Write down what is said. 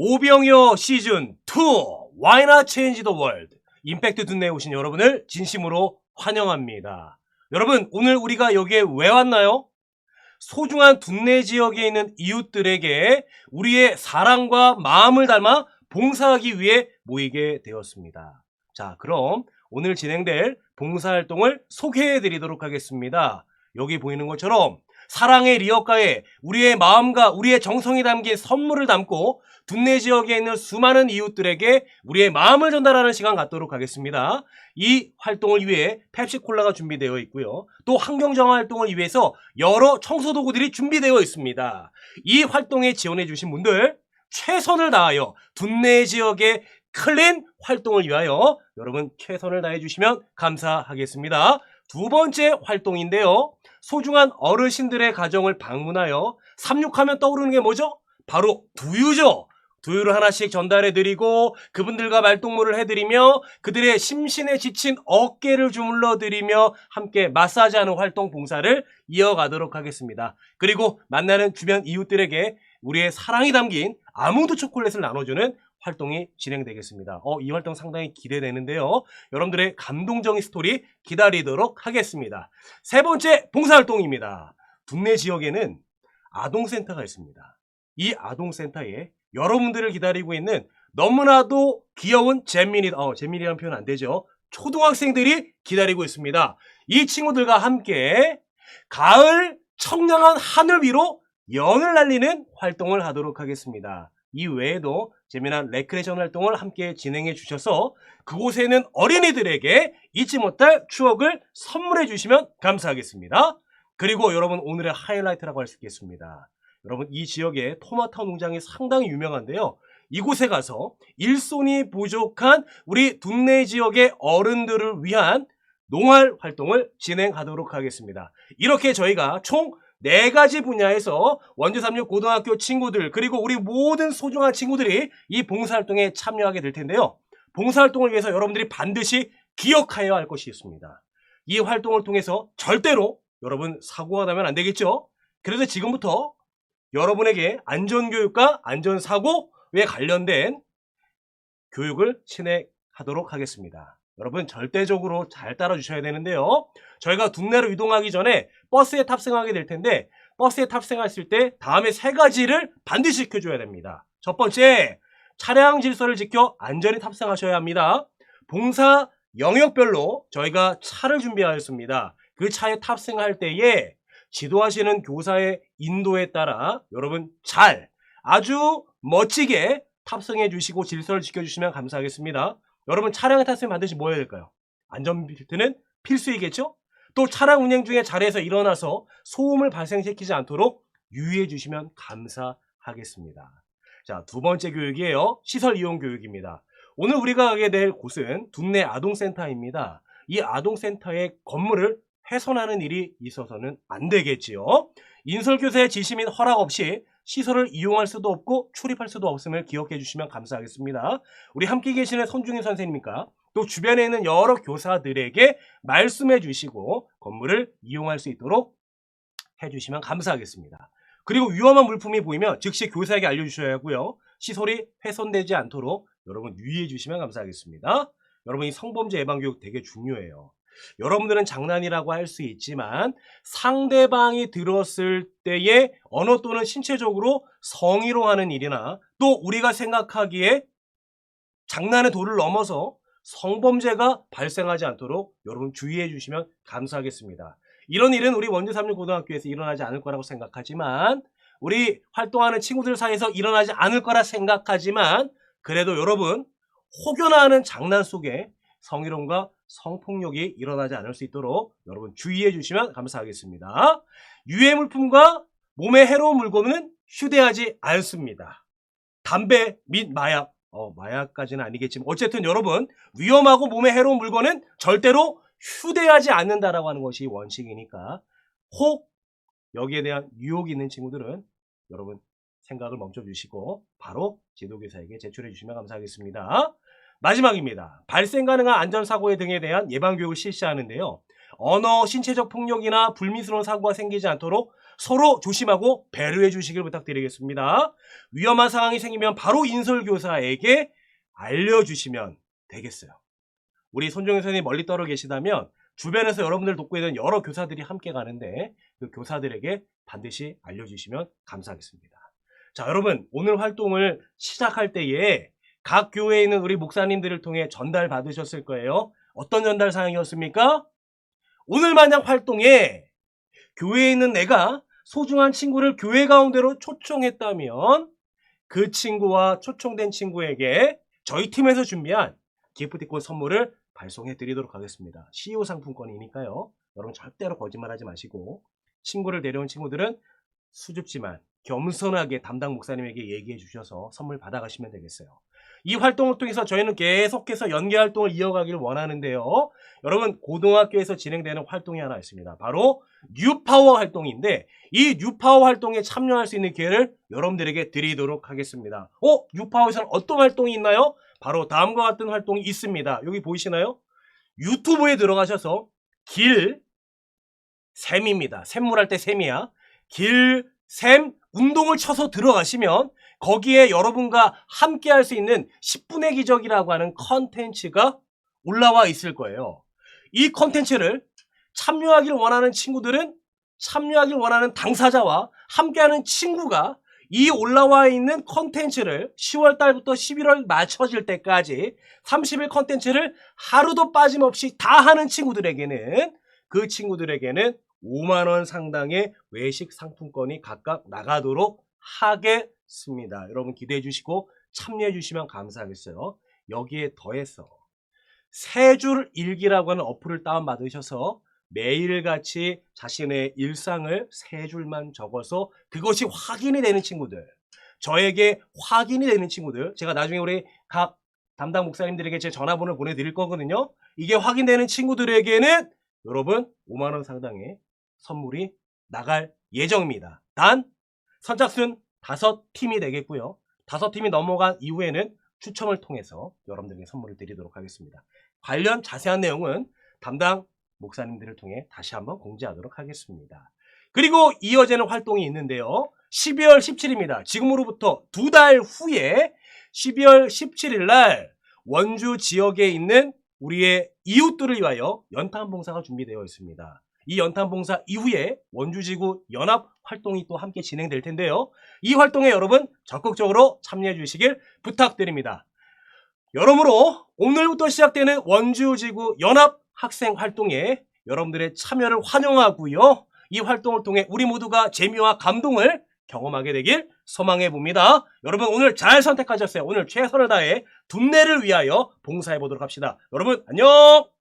오병이어 시즌 2 Why Not Change the World 임팩트 둔내에 오신 여러분을 진심으로 환영합니다. 여러분 오늘 우리가 여기에 왜 왔나요? 소중한 둔내 지역에 있는 이웃들에게 우리의 사랑과 마음을 담아 봉사하기 위해 모이게 되었습니다. 자 그럼 오늘 진행될 봉사활동을 소개해 드리도록 하겠습니다. 여기 보이는 것처럼 사랑의 리어가에 우리의 마음과 우리의 정성이 담긴 선물을 담고 둔내 지역에 있는 수많은 이웃들에게 우리의 마음을 전달하는 시간 갖도록 하겠습니다. 이 활동을 위해 펩시콜라가 준비되어 있고요. 또 환경정화 활동을 위해서 여러 청소 도구들이 준비되어 있습니다. 이 활동에 지원해 주신 분들 최선을 다하여 둔내 지역의 클린 활동을 위하여 여러분 최선을 다해 주시면 감사하겠습니다. 두 번째 활동인데요. 소중한 어르신들의 가정을 방문하여 삼육하면 떠오르는 게 뭐죠? 바로 두유죠. 두유를 하나씩 전달해 드리고 그분들과 말동무를 해드리며 그들의 심신에 지친 어깨를 주물러 드리며 함께 마사지하는 활동 봉사를 이어가도록 하겠습니다. 그리고 만나는 주변 이웃들에게 우리의 사랑이 담긴 아무도 초콜릿을 나눠주는 활동이 진행되겠습니다. 어, 이 활동 상당히 기대되는데요. 여러분들의 감동적인 스토리 기다리도록 하겠습니다. 세 번째 봉사활동입니다. 국내 지역에는 아동센터가 있습니다. 이 아동센터에 여러분들을 기다리고 있는 너무나도 귀여운 잼민이, 어, 잼민이라는 표현 안 되죠. 초등학생들이 기다리고 있습니다. 이 친구들과 함께 가을 청량한 하늘 위로 연을 날리는 활동을 하도록 하겠습니다. 이 외에도 재미난 레크레이션 활동을 함께 진행해 주셔서 그곳에는 어린이들에게 잊지 못할 추억을 선물해 주시면 감사하겠습니다. 그리고 여러분 오늘의 하이라이트라고 할 수 있겠습니다. 여러분 이 지역의 토마토 농장이 상당히 유명한데요. 이곳에 가서 일손이 부족한 우리 둔내 지역의 어른들을 위한 농활 활동을 진행하도록 하겠습니다. 이렇게 저희가 총 네 가지 분야에서 원주삼육 고등학교 친구들 그리고 우리 모든 소중한 친구들이 이 봉사활동에 참여하게 될 텐데요. 봉사활동을 위해서 여러분들이 반드시 기억하여야 할 것이 있습니다. 이 활동을 통해서 절대로 여러분 사고가 나면 안 되겠죠? 그래서 지금부터 여러분에게 안전교육과 안전사고에 관련된 교육을 진행하도록 하겠습니다. 여러분 절대적으로 잘 따라주셔야 되는데요. 저희가 둔내로 이동하기 전에 버스에 탑승하게 될 텐데 버스에 탑승했을 때 다음에 세 가지를 반드시 지켜줘야 됩니다. 첫 번째, 차량 질서를 지켜 안전히 탑승하셔야 합니다. 봉사 영역별로 저희가 차를 준비하였습니다. 그 차에 탑승할 때에 지도하시는 교사의 인도에 따라 여러분 잘 아주 멋지게 탑승해 주시고 질서를 지켜주시면 감사하겠습니다. 여러분 차량에 탔으면 반드시 뭐 해야 될까요? 안전벨트는 필수이겠죠? 또 차량 운행 중에 자리에서 일어나서 소음을 발생시키지 않도록 유의해 주시면 감사하겠습니다. 자, 두 번째 교육이에요. 시설 이용 교육입니다. 오늘 우리가 가게 될 곳은 둔내 아동센터입니다. 이 아동센터의 건물을 훼손하는 일이 있어서는 안 되겠지요. 인설교사의 지시 및 허락 없이 시설을 이용할 수도 없고 출입할 수도 없음을 기억해 주시면 감사하겠습니다. 우리 함께 계시는 손중인 선생님과 또 주변에 있는 여러 교사들에게 말씀해 주시고 건물을 이용할 수 있도록 해 주시면 감사하겠습니다. 그리고 위험한 물품이 보이면 즉시 교사에게 알려주셔야 하고요. 시설이 훼손되지 않도록 여러분 유의해 주시면 감사하겠습니다. 여러분 이 성범죄 예방교육 되게 중요해요. 여러분들은 장난이라고 할 수 있지만 상대방이 들었을 때에 언어 또는 신체적으로 성희롱 하는 일이나 또 우리가 생각하기에 장난의 도를 넘어서 성범죄가 발생하지 않도록 여러분 주의해 주시면 감사하겠습니다. 이런 일은 우리 원주삼육고등학교에서 일어나지 않을 거라고 생각하지만 우리 활동하는 친구들 사이에서 일어나지 않을 거라 생각하지만 그래도 여러분 혹여나 하는 장난 속에 성희롱과 성폭력이 일어나지 않을 수 있도록 여러분 주의해 주시면 감사하겠습니다. 유해 물품과 몸에 해로운 물건은 휴대하지 않습니다. 담배 및 마약, 어, 마약까지는 아니겠지만 어쨌든 여러분 위험하고 몸에 해로운 물건은 절대로 휴대하지 않는다라고 하는 것이 원칙이니까 혹 여기에 대한 유혹이 있는 친구들은 여러분 생각을 멈춰 주시고 바로 지도교사에게 제출해 주시면 감사하겠습니다. 마지막입니다. 발생 가능한 안전사고 등에 대한 예방교육을 실시하는데요. 언어, 신체적 폭력이나 불미스러운 사고가 생기지 않도록 서로 조심하고 배려해 주시길 부탁드리겠습니다. 위험한 상황이 생기면 바로 인솔교사에게 알려주시면 되겠어요. 우리 손종현 선생님 멀리 떨어 계시다면 주변에서 여러분들 돕고 있는 여러 교사들이 함께 가는데 그 교사들에게 반드시 알려주시면 감사하겠습니다. 자, 여러분 오늘 활동을 시작할 때에 각 교회에 있는 우리 목사님들을 통해 전달 받으셨을 거예요. 어떤 전달 사항이었습니까? 오늘 마냥 활동에 교회에 있는 내가 소중한 친구를 교회 가운데로 초청했다면 그 친구와 초청된 친구에게 저희 팀에서 준비한 기프티콘 선물을 발송해 드리도록 하겠습니다. CEO 상품권이니까요. 여러분 절대로 거짓말하지 마시고 친구를 데려온 친구들은 수줍지만 겸손하게 담당 목사님에게 얘기해 주셔서 선물 받아가시면 되겠어요. 이 활동을 통해서 저희는 계속해서 연계 활동을 이어가길 원하는데요. 여러분 고등학교에서 진행되는 활동이 하나 있습니다. 바로 뉴파워 활동인데 이 뉴파워 활동에 참여할 수 있는 기회를 여러분들에게 드리도록 하겠습니다. 어? 뉴파워에서는 어떤 활동이 있나요? 바로 다음과 같은 활동이 있습니다. 여기 보이시나요? 유튜브에 들어가셔서 길 샘입니다. 샘물할 때 샘이야. 길, 샘, 운동을 쳐서 들어가시면 거기에 여러분과 함께 할 수 있는 10분의 기적이라고 하는 컨텐츠가 올라와 있을 거예요. 이 컨텐츠를 참여하길 원하는 친구들은 참여하길 원하는 당사자와 함께하는 친구가 이 올라와 있는 컨텐츠를 10월 달부터 11월 맞춰질 때까지 30일 컨텐츠를 하루도 빠짐없이 다 하는 친구들에게는 그 친구들에게는 5만 원 상당의 외식 상품권이 각각 나가도록 하 겠습니다. 여러분 기대해 주시고 참여해 주시면 감사하겠어요. 여기에 더해서 세줄 일기라고 하는 어플을 다운받으셔서 매일같이 자신의 일상을 세 줄만 적어서 그것이 확인이 되는 친구들, 저에게 확인이 되는 친구들, 제가 나중에 우리 각 담당 목사님들에게 제 전화번호를 보내드릴 거거든요. 이게 확인되는 친구들에게는 여러분 5만 원 상당의 선물이 나갈 예정입니다. 단 선착순 다섯 팀이 되겠고요. 다섯 팀이 넘어간 이후에는 추첨을 통해서 여러분들에게 선물을 드리도록 하겠습니다. 관련 자세한 내용은 담당 목사님들을 통해 다시 한번 공지하도록 하겠습니다. 그리고 이어지는 활동이 있는데요. 12월 17일입니다. 지금으로부터 두 달 후에 12월 17일 날 원주 지역에 있는 우리의 이웃들을 위하여 연탄 봉사가 준비되어 있습니다. 이 연탄 봉사 이후에 원주지구 연합 활동이 또 함께 진행될 텐데요. 이 활동에 여러분 적극적으로 참여해 주시길 부탁드립니다. 여러모로 오늘부터 시작되는 원주지구 연합 학생 활동에 여러분들의 참여를 환영하고요. 이 활동을 통해 우리 모두가 재미와 감동을 경험하게 되길 소망해 봅니다. 여러분 오늘 잘 선택하셨어요. 오늘 최선을 다해 둔내를 위하여 봉사해 보도록 합시다. 여러분 안녕!